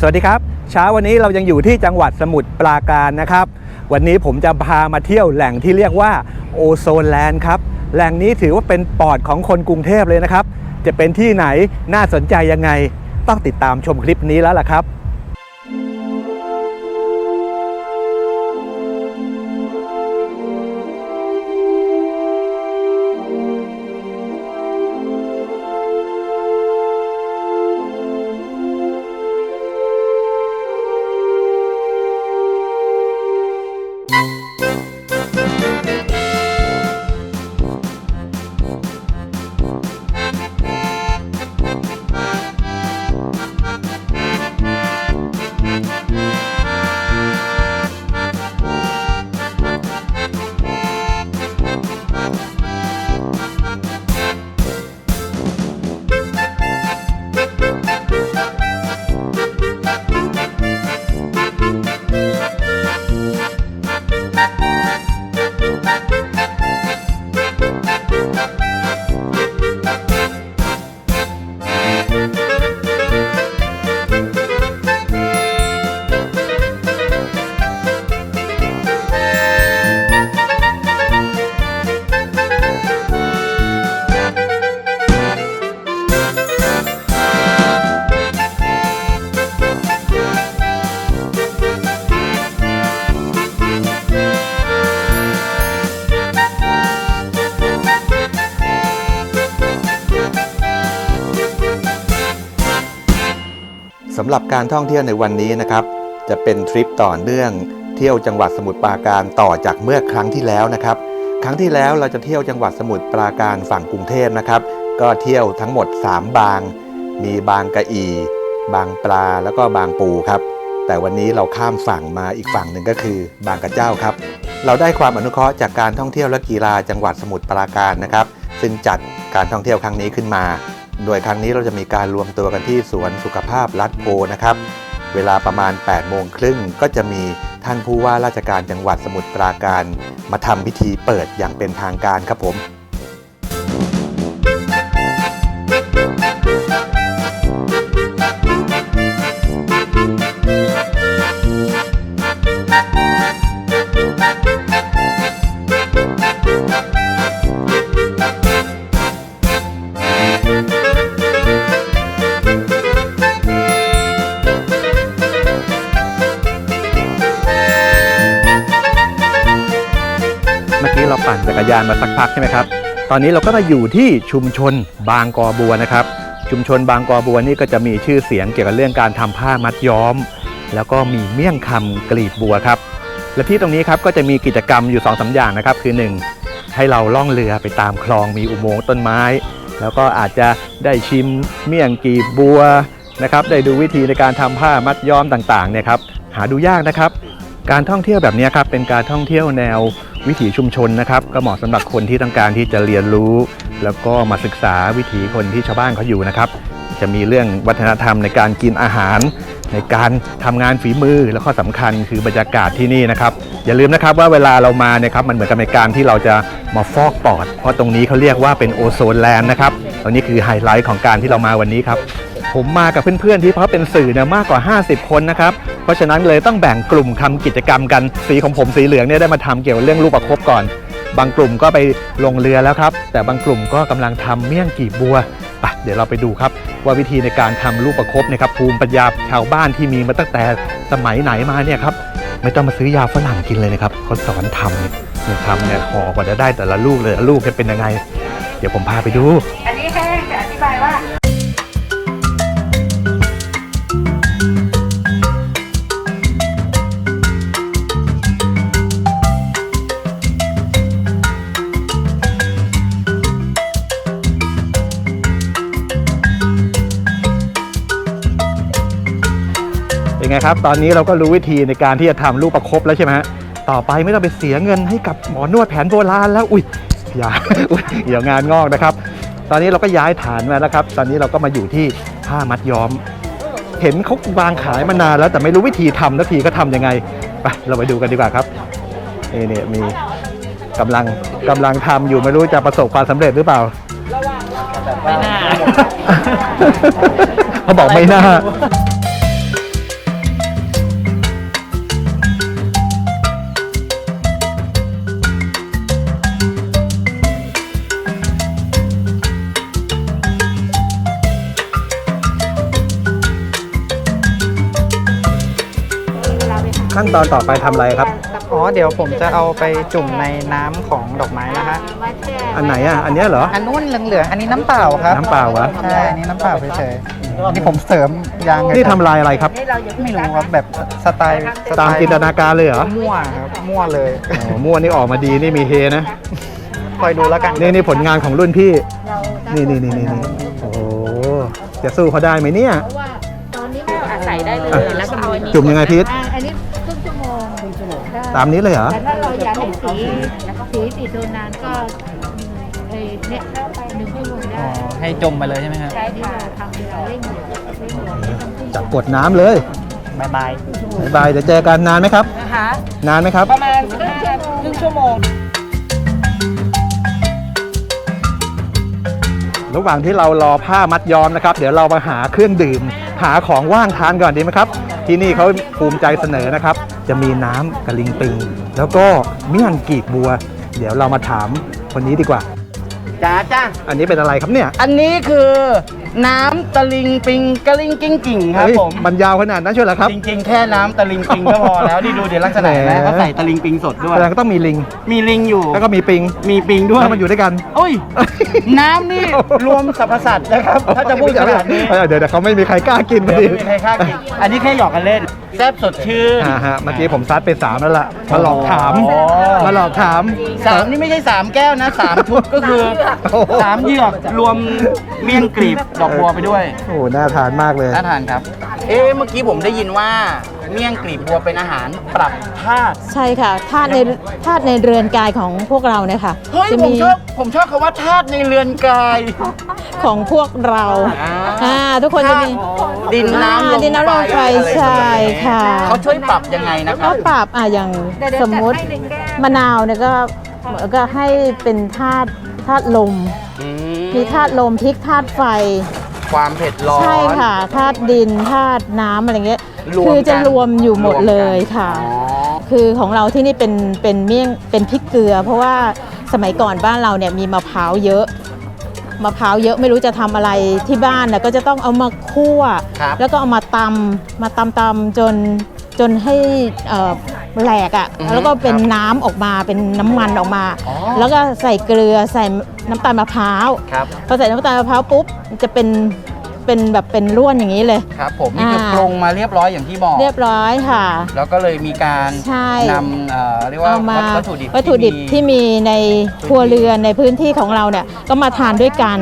สวัสดีครับ เช้าวันนี้เรายังอยู่ที่จังหวัดสมุทรปราการนะครับ วันนี้ผมจะพามาเที่ยวแหล่งที่เรียกว่าโอโซนแลนด์ครับ แหล่งนี้ถือว่าเป็นปอดของคนกรุงเทพเลยนะครับ จะเป็นที่ไหนน่าสนใจยังไง ต้องติดตามชมคลิปนี้แล้วล่ะครับำหรับการท่องเที่ยวในวันนี้นะครับ จะเป็นทริปต่อเนื่องเที่ยวจังหวัดสมุทรปราการต่อจากเมื่อครั้งที่แล้วนะครับ ครั้งที่แล้วเราจะเที่ยวจังหวัดสมุทรปราการฝั่งกรุงเทพนะครับ ก็เที่ยวทั้งหมด 3 บาง มีบางกะอี บางปลาแล้วก็บางปูครับ แต่วันนี้เราข้ามฝั่งมาอีกฝั่งหนึ่งก็คือ บางกระเจ้าครับ เราได้ความอนุเคราะห์จากการท่องเที่ยวและกีฬาจังหวัดสมุทรปราการนะครับ ซึ่งจัดการท่องเที่ยวครั้งนี้ขึ้นมา โดยครั้งนี้เราจะมีการรวมตัวกันที่สวนสุขภาพรัฐโพนะครับ เวลาประมาณ 8 โมงครึ่งก็จะมีท่านผู้ว่าราชการจังหวัดสมุทรปราการ มาทำพิธีเปิดอย่างเป็นทางการครับผม จักรยานมาสักพักใช่ไหมครับตอนนี้เราก็มาอยู่ที่ชุมชนบางกอบัวนะครับ ชุมชนบางกอบัวนี่ก็จะมีชื่อเสียงเกี่ยวกับเรื่องการทำผ้ามัดย้อม แล้วก็มีเมี่ยงคำกลีบบัวครับ และที่ตรงนี้ครับก็จะมีกิจกรรมอยู่2อสาอย่างนะครับคือ 1 ให้เราล่องเรือไปตามคลองมีอุโมงค์ต้นไม้ แล้วก็อาจจะได้ชิมเมี่ยงกีบบัวนะครับได้ดูวิธีในการทำผ้ามัดย้อมต่างๆเนี่ยครับหาดูยากนะครับ การท่องเที่ยวแบบนี้ครับเป็นการท่องเที่ยวแนว วิถีชุมชนนะครับ ก็เหมาะสำหรับคนที่ต้องการที่จะเรียนรู้ แล้วก็มาศึกษาวิถีคนที่ชาวบ้านเขาอยู่นะครับ จะมีเรื่องวัฒนธรรมในการกินอาหาร ในการทำงานฝีมือแล้วก็สำคัญคือบรรยากาศที่นี่นะครับ อย่าลืมนะครับว่าเวลาเรามาเนี่ยครับมันเหมือนกับในการที่เราจะมาฟอกปอด เพราะตรงนี้เขาเรียกว่าเป็นโอโซนแลนด์นะครับตรงนี้คือไฮไลท์ของการที่เรามาวันนี้ครับ ผมมากับเพื่อนๆที่เขาเป็นสื่อเนี่ยมากกว่า 50 คนนะครับ เพราะฉะนั้นเลยต้องแบ่งกลุ่มทำกิจกรรมกัน สีของผมสีเหลืองเนี่ยได้มาทำเกี่ยวกับเรื่องลูกประคบก่อน บางกลุ่มก็ไปลงเรือแล้วครับ แต่บางกลุ่มก็กำลังทำเมี่ยงกีบบัวไปเดี๋ยวเราไปดูครับ ว่าวิธีในการทำลูกประคบเนะครับภูมิปัญญาชาวบ้านที่มีมาตั้งแต่สมัยไหนมาเนี่ยครับไม่ต้องมาซื้อยาฝรั่งกินเลยนะครับเขาสอนทำเนี่ยทำเนี่ยห่อกว่าจะได้แต่ละลูกเลยละลูกจะเป็นยังไง เดี๋ยวผมพาไปดู ไงครับ ตอนนี้เราก็รู้วิธีในการที่จะทำลูกประคบแล้วใช่ไหมฮะต่อไปไม่ต้องไปเสียเงินให้กับหมอนวดแผนโบราณแล้วอุ้ยอย่าอุ๊ยเดี๋ยวงานงอกนะครับ ตอนนี้เราก็ย้ายฐานมาแล้วครับ ตอนนี้เราก็มาอยู่ที่ผ้ามัดย้อม เห็นเขาวางขายมานานแล้วแต่ไม่รู้วิธีทำนาทีก็ทำยังไงไปเราไปดูกันดีกว่าครับนี่เนี่ยมีกำลังกำลังทำอยู่ไม่รู้จะประสบความสำเร็จหรือเปล่าไม่น่าเขาบอกไม่น่า ขั้นตอนต่อไปทำอะไรครับ อ๋อเดี๋ยวผมจะเอาไปจุ่มในน้ำของดอกไม้นะฮะอันไหนอะ อันเนี้ยเหรอ อันนู้นเหลืองๆอันนี้น้ำเปล่าครับน้ำเปล่าวะใช่อันนี้น้ำเปล่าเฉยๆอันนี้ผมเสริมยางนี่ทำลายอะไรครับ ไม่รู้ครับแบบสไตล์สไตามจินตนาการเลยเหรอมั่วครับมั่วเลยอ๋อมั่วนี่ออกมาดีนี่มีเฮนะ คอยดูแล้วกันนี่นี่ผลงานของรุ่นพี่ นี่นี่นี่นี่นี่โอ้โหจะสู้เขาได้ไหมเนี่ย ตอนนี้ก็อาศัยได้เลย แล้วก็เอาอันนี้จุ่มยังไงพีท อ่า ตามนี้เลยเหรอแต่ถ้าเราอยากให้สีสีติดโดนนานก็เอ้ยเนี่ยหนึ่งชั่วโมงอ๋ได้อให้จมไปเลยใช่ไหมครับใช่ค่ะทำเวลาเร่งด่วนเร่งด่วนไม่ต้องขึ้นจับกดน้ำเลยบายบายบายบายเดี๋ยวเจอกันนานไหมครับ นะคะ นานไหมครับ ประมาณครึ่งชั่วโมง ระหว่างที่เรารอผ้ามัดย้อมนะครับ เดี๋ยวเรามาหาเครื่องดื่ม หาของว่างทานก่อนดีไหมครับ ที่นี่เขาภูมิใจเสนอนะครับ จะมีน้ำกะลิงปิง แล้วก็เมี่ยงกีบบัว เดี๋ยวเรามาถามคนนี้ดีกว่า จ้าจ้าอันนี้เป็นอะไรครับเนี่ย อันนี้คือ น้ำตะลิงปิงกะลิงกิ้งกิ่งครับเฮ้ยผม มันยาวขนาดนั้นใช่เหรอครับ จริงๆ แค่น้ำตะลิงปิงก็พอแล้วนี่ดูเดี๋ยวลักษณะแหม นะเขาใส่ตะลิงปิงสดด้วย แสดงก็ต้องมีลิง มีลิงอยู่แล้วก็มีปิงมีปิงด้วยแล้วมันอยู่ด้วยกัน โอ้ย น้ำนี่รวมสรรพสัตว์นะครับ ถ้าจะพูดขนาดนี้เออเดี๋ยวเดี๋ยวเขาไม่มีใครกล้ากินพอเดี๋ยวดีไม่มีใครฆ่ากินอันนี้แค่หยอกกันเล่นแซ่บสดชื่น อ่าฮะเมื่อกี้ผมซัดไปสามแล้วล่ะมาหลอกถามโอ้มาหลอกถาม สามนี่ไม่ใช่สามแก้วนะสามชุดก็คือโอ้โห สามเหยือกรวมเมี่ยงกลีบดอกบัวไปด้วยโอ้โหน่าทานมากเลย น่าทานครับ เอ๊ะเมื่อกี้ผมได้ยินว่าเมี่ยงกลีบบัวเป็นอาหารปรับธาตุใช่ค่ะธาตุในธาตุในเรือนกายของพวกเราเนี่ยค่ะ เฮ้ยจะผมมีชอบผมชอบคำว่าธาตุในเรือนกายของพวกเราอ่าอ่าทุกคนจะมี ดินน้ำลอ่ามดินน้ำลมไฟอะไรใช่ค่ะ เขาช่วยปรับยังไงนะคก็รับ ปรับอะอย่างสมมุติมะนาวเนี่ยก็ก็ให้เป็นธาตุธาตุลม อืมี ธาตุลมพริกธาตุไฟ ความเผ็ดร้อน ใช่ค่ะธาตุดินธาตุน้ำอะไรเงี้ยรวมคือจะกันรวมอยู่หมดรวมกันเลยค่ะ อ๋อ คือของเราที่นี่เป็นเป็นเมี่ยงเป็นพริกเกลือ เพราะว่าสมัยก่อนบ้านเราเนี่ยมีมะพร้าวเยอะมะพร้าวเยอะไม่รู้จะทำอะไรที่บ้านนะก็จะต้องเอามาคั่ว ครับ แล้วก็เอามาตำมาตำตำจนจนให้เอ่อ แหลกอะ่ะอือฮึแล้วก็เป็นน้ำออกมาเป็นน้ำมันออกมา อ๋อ แล้วก็ใส่เกลือใส่น้ำตาลมะพร้าวครับพอใส่น้ำตาลมะพร้าวปุ๊บจะเป็นเป็นแบบเป็นร่วนอย่างนี้เลย ครับผมนี่คืออ่าปรุงมาเรียบร้อยอย่างที่บอกเรียบร้อยค่ะ แล้วก็เลยมีการใช่ นำเอ่อเรียกว่าเอามาวัตถุดิบวัตถุดิบที่มี ในครัวเรือนในพื้นที่ของเราเนี่ยก็มาทานด้วยกัน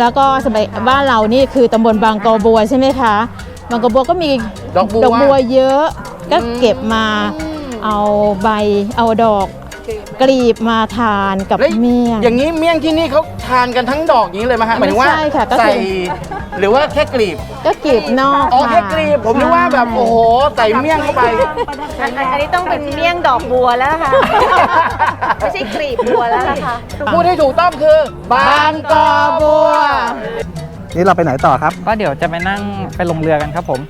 แล้วก็สมัยบ้านเรานี่คือตำบลบางกอบัวใช่ไหมคะ บางกอบัวก็มีดอกบัวดอกบัวเยอะก็เก็บมา เอาใบเอาดอกกลีบมาทานกับแล้วเมี่ยง อย่างนี้เมี่ยงที่นี่เขาทานกันทั้งดอกอย่างนี้เลยไหมฮะหมายถึงว่าไม่ใช่ค่ะก็คือ ใส่หรือว่าแค่กลีบก็กลีบนอกอ๋อค่ะแค่กลีบผมนึกว่าแบบโอ้โหใส่เมี่ยงเข้าไป อันอันนี้ต้องเป็นเมี่ยงดอกบัวแล้วค่ะ ไม่ใช่กลีบบัวแล้วล่ะค่ะ พูดให้ถูกต้องคือบางกอบัว นี่เราไปไหนต่อครับ ก็เดี๋ยวจะไปนั่งไปลงเรือกันครับผม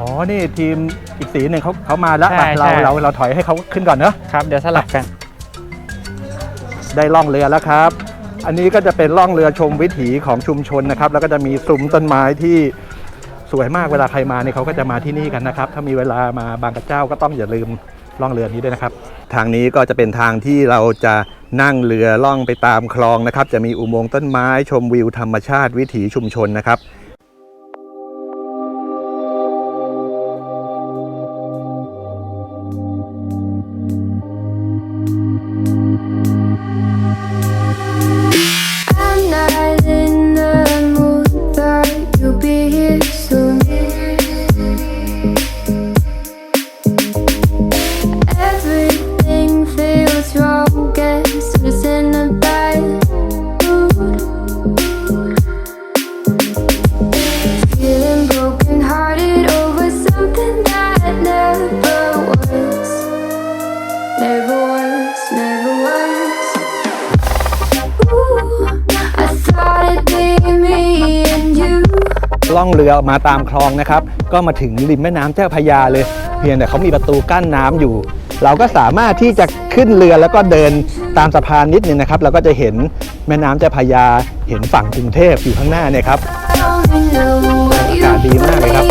อ๋อ นี่ทีมอีกสีหนึ่งเขาเขามาแล้วใช่ไปเราใช่ เราเราถอยให้เขาขึ้นก่อนเนอะครับ เดี๋ยวสลับกัน ได้ล่องเรือแล้วครับ อันนี้ก็จะเป็นล่องเรือชมวิถีของชุมชนนะครับ แล้วก็จะมีซุ้มต้นไม้ที่สวยมากเวลาใครมาเนี่ยเขาก็จะมาที่นี่กันนะครับ ถ้ามีเวลามาบางกระเจ้าก็ต้องอย่าลืมล่องเรือนี้ด้วยนะครับ ทางนี้ก็จะเป็นทางที่เราจะนั่งเรือล่องไปตามคลองนะครับ จะมีอุโมงค์ต้นไม้ชมวิวธรรมชาติวิถีชุมชนนะครับ เรือมาตามคลองนะครับ ก็มาถึงริมแม่น้ำเจ้าพยาเลย เพียงแต่เขามีประตูกั้นน้ำอยู่ เราก็สามารถที่จะขึ้นเรือแล้วก็เดินตามสะพานนิดนึงนะครับ เราก็จะเห็นแม่น้ำเจ้าพยาเห็นฝั่งกรุงเทพอยู่ข้างหน้าเนี่ยครับอากาศดีมากเลยครับ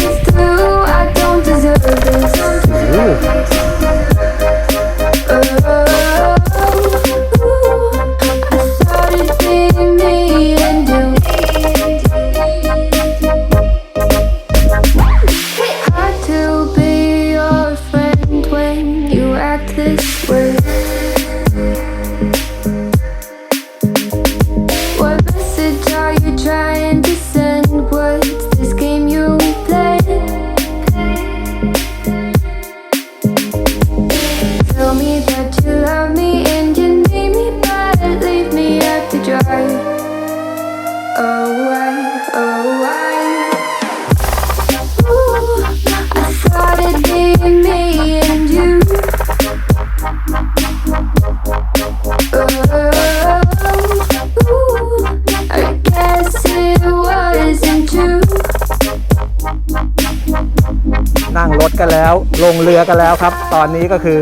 รือกันแล้วครับ ตอนนี้ก็คือ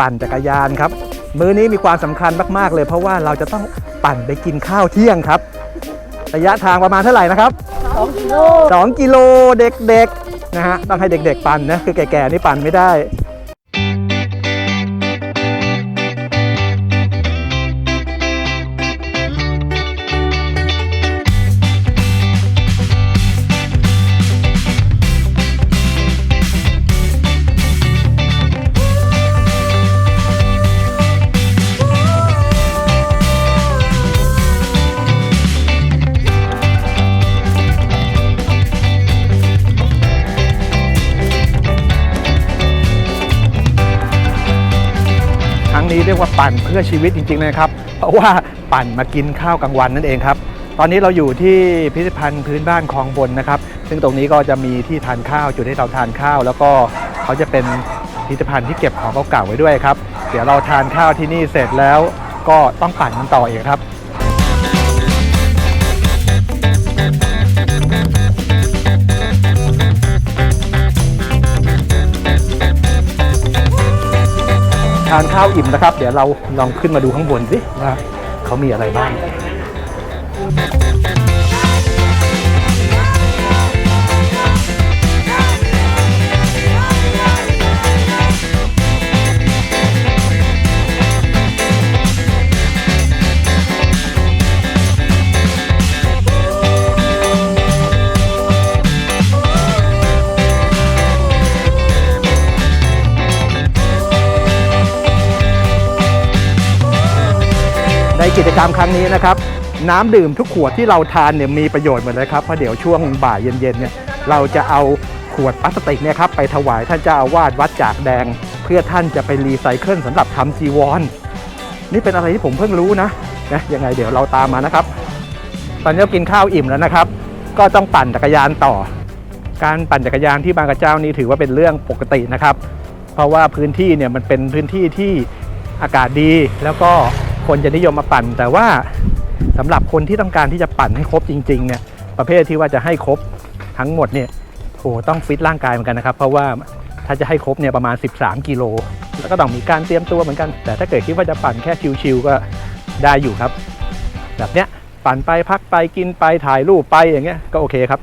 ปั่นจักรยานครับ มื้อนี้มีความสำคัญมากๆเลย เพราะว่าเราจะต้องปั่นไปกินข้าวเที่ยงครับ ระยะทางประมาณเท่าไหร่นะครับ2กิโล2กิโลเด็กๆนะฮะต้องให้เด็ก ๆ ปั่นนะคือแก่ๆนี่ปั่นไม่ได้ นี้เรียกว่าปั่นเพื่อชีวิตจริงๆเลยครับเพราะว่าปั่นมากินข้าวกลางวันนั่นเองครับ ตอนนี้เราอยู่ที่พิพิธภัณฑ์พื้นบ้านคลองบนนะครับ ซึ่งตรงนี้ก็จะมีที่ทานข้าวจุดให้เราทานข้าว แล้วก็เขาจะเป็นพิพิธภัณฑ์ที่เก็บของเก่าๆไว้ด้วยครับ เดี๋ยวเราทานข้าวที่นี่เสร็จแล้วก็ต้องปั่นกันต่อเองครับ ทานข้าวอิ่มนะครับ เดี๋ยวเราลองขึ้นมาดูข้างบนสิว่าเขามีอะไรบ้าง กิจกรรมครั้งนี้นะครับ น้ำดื่มทุกขวดที่เราทานเนี่ยมีประโยชน์หมดเลยครับเพราะเดี๋ยวช่วงบ่ายเย็นๆเนี่ยเราจะเอาขวดพลาสติกเนี่ยครับไปถวายท่านเจ้าอาวาสวัดจากแดง เพื่อท่านจะไปรีไซเคิลสำหรับทำจีวร นี่เป็นอะไรที่ผมเพิ่งรู้นะนะยังไงเดี๋ยวเราตามมานะครับ ตอนนี้กินข้าวอิ่มแล้วนะครับ ก็ต้องปั่นจักรยานต่อ การปั่นจักรยานที่บางกระเจ้านี่ถือว่าเป็นเรื่องปกตินะครับ เพราะว่าพื้นที่เนี่ยมันเป็นพื้นที่ที่อากาศดีแล้วก็ คนจะนิยมมาปั่น แต่ว่าสำหรับคนที่ต้องการที่จะปั่นให้ครบจริงๆเนี่ยประเภทที่ว่าจะให้ครบทั้งหมดเนี่ยโหต้องฟิตร่างกายเหมือนกันนะครับ เพราะว่าถ้าจะให้ครบเนี่ยประมาณ 13 กิโล แล้วก็ต้องมีการเตรียมตัวเหมือนกัน แต่ถ้าเกิดคิดว่าจะปั่นแค่ชิวๆก็ได้อยู่ครับ แบบเนี้ยปั่นไปพักไปกินไปถ่ายรูปไปอย่างเงี้ยก็โอเคครับ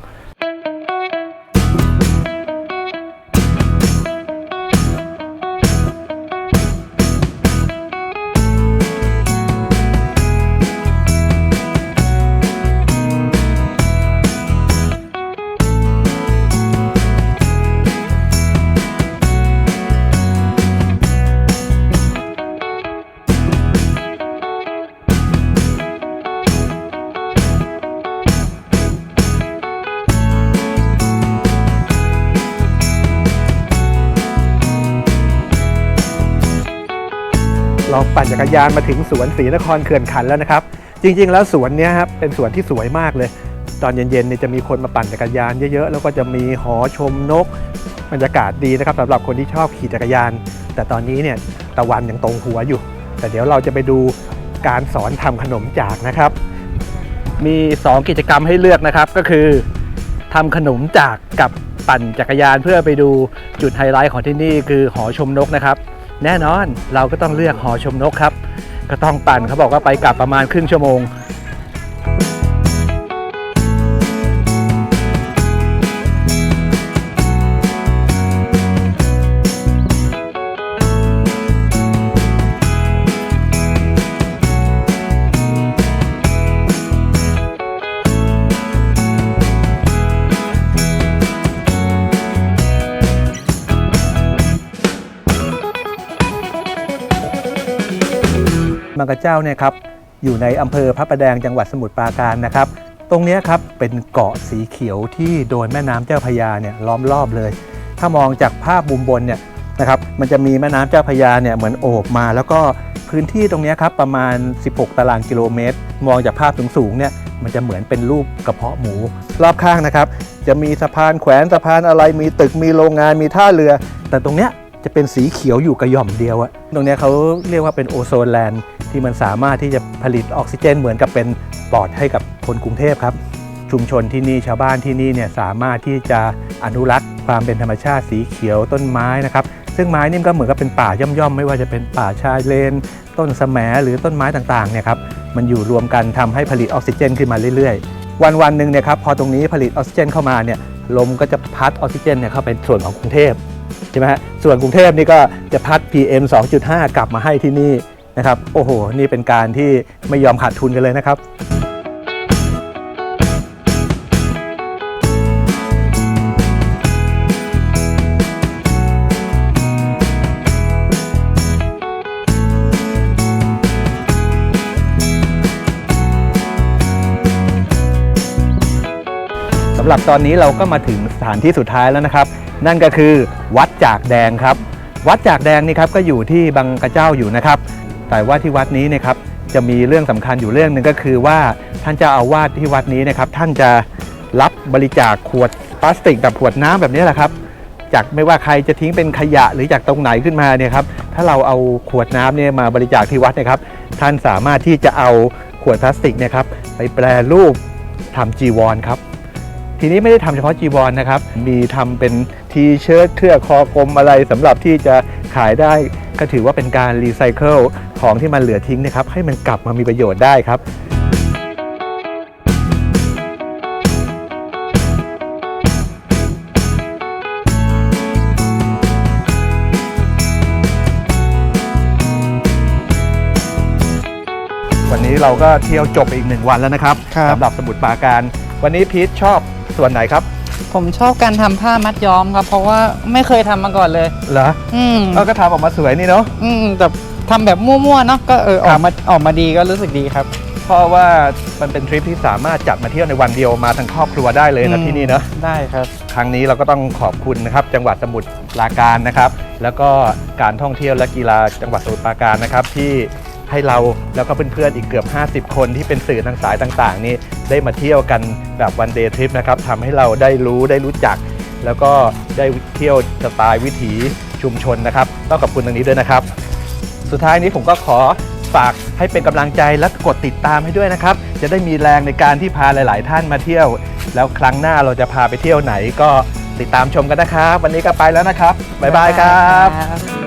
เราปั่นจักรยานมาถึงสวนศรีนครเขื่อนขันแล้วนะครับ จริง ๆ แล้วสวนนี้ครับเป็นสวนที่สวยมากเลย ตอนเย็นๆเนี่ยจะมีคนมาปั่นจักรยานเยอะๆ แล้วก็จะมีหอชมนกบรรยากาศดีนะครับสำหรับคนที่ชอบขี่จักรยาน แต่ตอนนี้เนี่ยตะวันยังตรงหัวอยู่ แต่เดี๋ยวเราจะไปดูการสอนทำขนมจากนะครับ มี 2 กิจกรรมให้เลือกนะครับก็คือทำขนมจากกับปั่นจักรยานเพื่อไปดูจุดไฮไลท์ของที่นี่คือหอชมนกนะครับ แน่นอนเราก็ต้องเลือกหอชมนกครับ ก็ต้องปั่นเขาบอกว่าไปกลับประมาณครึ่งชั่วโมง บางกระเจ้าเนี่ยครับอยู่ในอำเภอพระประแดงจังหวัดสมุทรปราการนะครับ ตรงนี้ครับเป็นเกาะสีเขียวที่โดนแม่น้ำเจ้าพยาเนี่ยล้อมรอบเลย ถ้ามองจากภาพมุมบนเนี่ยนะครับมันจะมีแม่น้ำเจ้าพยาเนี่ยเหมือนโอบมา แล้วก็พื้นที่ตรงนี้ครับประมาณ 16 ตารางกิโลเมตร มองจากภาพสูงๆเนี่ยมันจะเหมือนเป็นรูปกระเพาะหมู รอบข้างนะครับ จะมีสะพานแขวนสะพานอะไรมีตึกมีโรงงานมีท่าเรือ แต่ตรงเนี้ย จะเป็นสีเขียวอยู่กระหย่อมเดียวอะตรงนี้เขาเรียกว่าเป็นโอโซนแลนด์ที่มันสามารถที่จะผลิตออกซิเจนเหมือนกับเป็นปอดให้กับคนกรุงเทพครับ ชุมชนที่นี่ชาวบ้านที่นี่เนี่ยสามารถที่จะอนุรักษ์ความเป็นธรรมชาติสีเขียวต้นไม้นะครับซึ่งไม้นี่ก็เหมือนกับเป็นป่าย่อมๆ ไม่ว่าจะเป็นป่าชายเลน ต้นแสมหรือต้นไม้ต่างๆเนี่ยครับมันอยู่รวมกันทำให้ผลิตออกซิเจนขึ้นมาเรื่อยๆ วันวันๆหนึ่งเนี่ยครับพอตรงนี้ผลิตออกซิเจนเข้ามาเนี่ยลมก็จะพัดออกซิเจนเนี่ยเข้าไปส่วนของกรุงเทพ ใช่ไหมฮะส่วนกรุงเทพนี่ก็จะพัด PM 2.5 กลับมาให้ที่นี่นะครับโอ้โห นี่เป็นการที่ไม่ยอมขาดทุนกันเลยนะครับสำหรับตอนนี้เราก็มาถึงสถานที่สุดท้ายแล้วนะครับ นั่นก็คือวัดจากแดงครับ วัดจากแดงนี่ครับก็อยู่ที่บางกระเจ้าอยู่นะครับ แต่ว่าที่วัดนี้เนะครับจะมีเรื่องสำคัญอยู่เรื่องหนึ่งก็คือว่าท่านเจ้าอาวาสที่วัดนี้นะครับ ท่านจะรับบริจาคขวดพลาสติกแบบขวดน้ำแบบนี้แหละครับ จากไม่ว่าใครจะทิ้งเป็นขยะหรือจากตรงไหนขึ้นมาเนี่ยครับถ้าเราเอาขวดน้ำเนี่ยมาบริจาคที่วัดนะครับ ท่านสามารถที่จะเอาขวดพลาสติกเนะครับไปแปรรูปทำจีวรครับ ทีนี้ไม่ได้ทำเฉพาะจีวรนะครับ มีทำเป็นทีเชิ้ตเสื้อคอกลมอะไรสำหรับที่จะขายได้ก็ถือว่าเป็นการรีไซเคิลของที่มันเหลือทิ้งนะครับ ให้มันกลับมามีประโยชน์ได้ครับวันนี้เราก็เที่ยวจบไปอีกหนึ่งวันแล้วนะครับครับสำหรับสมุทรปราการ วันนี้พีทชอบ ส่วนไหนครับผมชอบการทำผ้ามัดย้อมครับ เพราะว่าไม่เคยทำมาก่อนเลย เหรออืมเออก็ทำออกมาสวยนี่เนาะอืมแต่ทำแบบมั่วๆเนาะก็เอออครัอบกมาออกมาดีก็รู้สึกดีครับ เพราะว่ามันเป็นทริปที่สามารถจัดมาเที่ยวในวันเดียวมาทั้งครอบครัวได้เลยนะอืม ที่นี่เนาะ ได้ครับ ครั้งนี้เราก็ต้องขอบคุณนะครับจังหวัดสมุทรปราการนะครับ แล้วก็การท่องเที่ยวและกีฬาจังหวัดสมุทรปราการนะครับ ที่ ให้เราแล้วก็เพื่อนๆอีกเกือบ 50 คนที่เป็นสื่อทางสายต่างๆ นี่ได้มาเที่ยวกันแบบวันเดย์ทริปนะครับทำให้เราได้รู้ได้รู้จัก แล้วก็ได้เที่ยวสไตล์วิถีชุมชนนะครับ ต้องขอบคุณตรงนี้ด้วยนะครับ สุดท้ายนี้ผมก็ขอฝากให้เป็นกำลังใจและกดติดตามให้ด้วยนะครับ จะได้มีแรงในการที่พาหลาย ๆ ท่านมาเที่ยว แล้วครั้งหน้าเราจะพาไปเที่ยวไหนก็ติดตามชมกันนะครับ วันนี้ก็ไปแล้วนะครับบ๊ายบายครับครับ